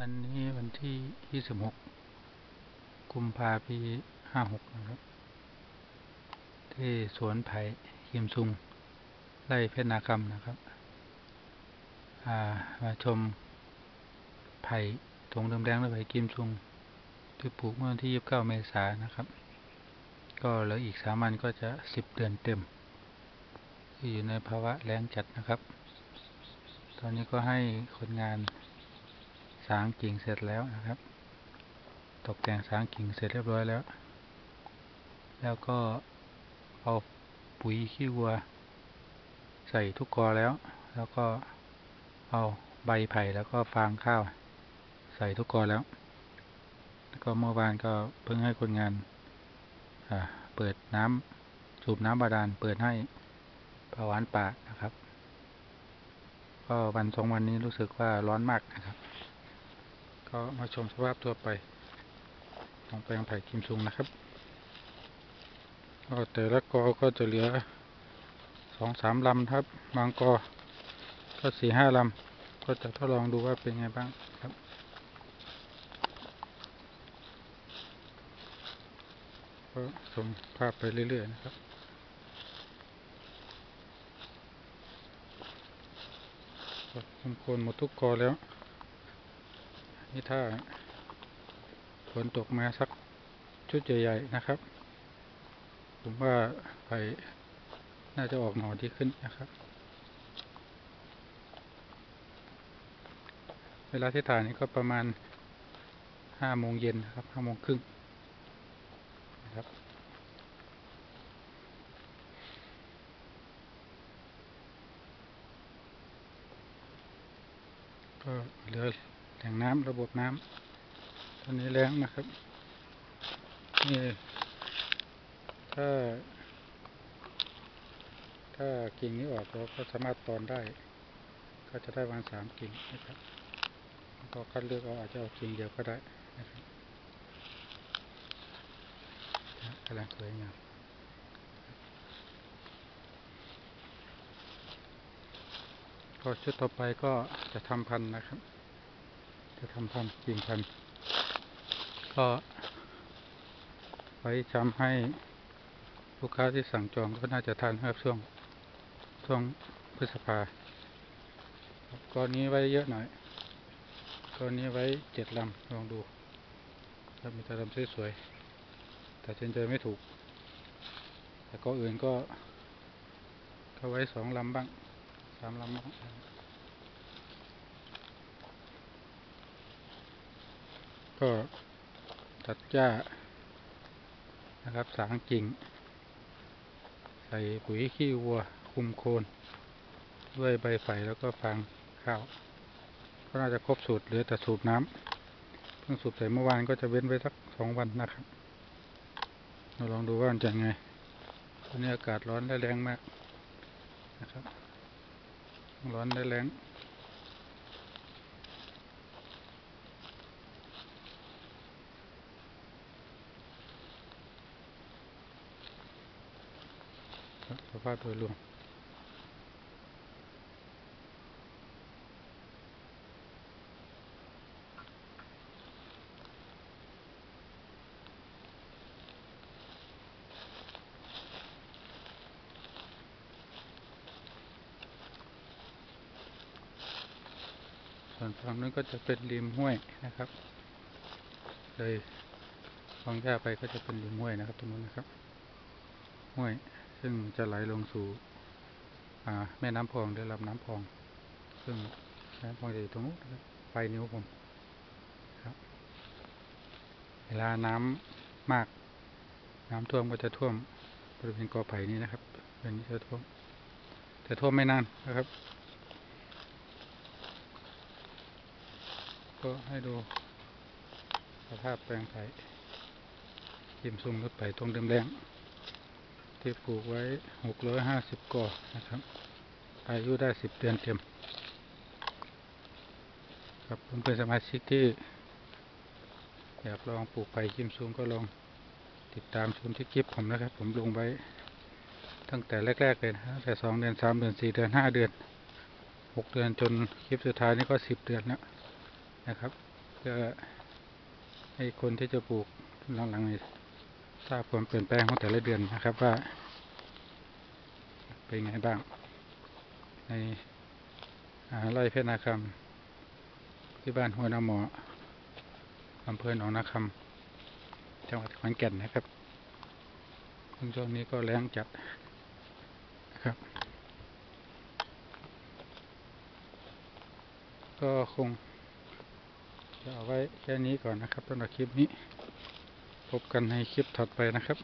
วันนี้วันที่26กุมภาพันธ์ปี56นะครับ ที่สวนไผ่คิมซุง ไร่เพชรนาคำนะครับ มาชมไผ่ตรงเดิมแดงและไผ่กิมซุง ที่ปลูกเมื่อวันที่29เมษายนนะครับ ก็เหลืออีกสามันก็จะ10เดือนเต็ม ที่อยู่ในภาวะแรงจัดนะครับ ตอนนี้ก็ให้คนงาน สางกิ่งเสร็จแล้วนะครับ ตกแต่งสางกิ่งเสร็จเรียบร้อยแล้ว แล้วก็เอาปุ๋ยขี้วัว ใส่ทุกกอแล้ว แล้วก็เอาใบไผ่แล้วก็ฟางข้าว ใส่ทุกกอแล้ว แล้วก็เมื่อวานก็เพิ่งให้คนงานเปิดน้ำสูบน้ำบาดาลเปิดให้ผาวานป่านะครับ ก็วันสองวันนี้รู้สึกว่าร้อนมากนะครับ ก็มาชมสภาพตัวไปของแปลงไผ่กิมซุงนะครับก็แต่ละกอก็จะเหลือสองสามลำครับบางกอก็สี่ห้าลำก็จะทดลองดูว่าเป็นไงบ้างครับก็ชมภาพไปเรื่อย ๆ นะครับคุมโคนหมดทุกกอแล้ว นี่ถ้าฝนตกมาสักชุดใหญ่ๆนะครับ ผมว่าไปน่าจะออกหน่อที่ขึ้นนะครับ เวลาที่ถ่ายนี้ก็ประมาณห้าโมงเย็นครับห้าโมงครึ่งนะครับก็เหลือ แหล่งน้ำระบบน้ำตอนนี้แรงนะครับนี่ถ้า ถ้ากิ่งนี้ออกเราก็สามารถตอนได้ ก็จะได้วันสามกิ่งนะครับก็คัดเลือกเอาอาจจะเอากิ่งเดียวก็ได้นะครับกำลังสวยงามก็ชุดต่อไปก็จะทำพันนะครับ จะทำพันจริงพัน ก็ไว้ทำให้ลูกค้าที่สั่งจองก็น่าจะทานครับช่วงช่วงพฤษภาก้อนนี้ไว้เยอะหน่อยก้อนนี้ไว้เจ็ดลำลองดูถ้ามีต่ลำสวยๆแต่เชนใจอไม่ถูก แต่ก็อื่นก็ก็ไว้สองลำบ้างสามลำบ้าง ก็ตัดหญ้านะครับสางกิ่ง ใส่ปุ๋ยขี้วัว คุมโคน ด้วยใบไผ่แล้วก็ฟางข้าว ก็น่าจะครบสูตรเหลือแต่สูบน้ำเพิ่งสูบใส่เมื่อวานก็จะเว้นไว้สักสองวันนะครับเราลองดูว่ามันจะไงตอนนี้อากาศร้อนและแรงมากนะครับ ร้อนและแรงส ภาพโดยรวมส่วนฝั่งนั้นก็จะเป็นริมห้วยนะครับ เลยฟังหญ้าไปก็จะเป็นริมห้วยนะครับตรงนู้นนะครับ ห้วย ซึ่งจะไหลลงสู่แม่น้ำพองได้รับน้ำพอง ซึ่งน้ำพองจะอยู่ตรงนู้นปลายนิ้วผมครับเวลาน้ำมาก น้ำท่วมก็จะท่วมบริเวณกอไผ่นี้นะครับเป็นนี้จะท่วมแต่ท่วมไม่นานนะครับ ก็ให้ดูสภาพแปลงไผ่ยิมซุ่มรถไผ่ตรงเดิมแดง ที่ปลูกไว้หกร้อยห้าสิบกอนะครับ อายุได้สิบเดือนเต็มครับผมเป็นสมาชิกที่อยากลองปลูกไผ่กิมซูงก็ลองติดตามชมที่คลิปผมนะครับ ผมลงไว้ตั้งแต่แรกๆเลยนะตั้งแต่สองเดือนสามเดือนสี่เดือนห้าเดือนหกเดือนจนคลิปสุดท้ายนี่ก็สิบเดือนแล้วนะครับพื่อให้คนที่จะปลูกหลังๆนี้ ทราบความเปลี่ยนแปลงของแต่ละเดือนนะครับว่า เป็นไงบ้าง ในไร่เพชรนาคำที่บ้านหัวนาหมออำเภอหนองนาคำจังหวัดขอนแก่นนะครับช่วงนี้ก็แรงจัดนะครับ ก็คงจะเอาไว้แค่นี้ก่อนนะครับสำหรับคลิปนี้ พบกันในคลิปถัดไปนะครับ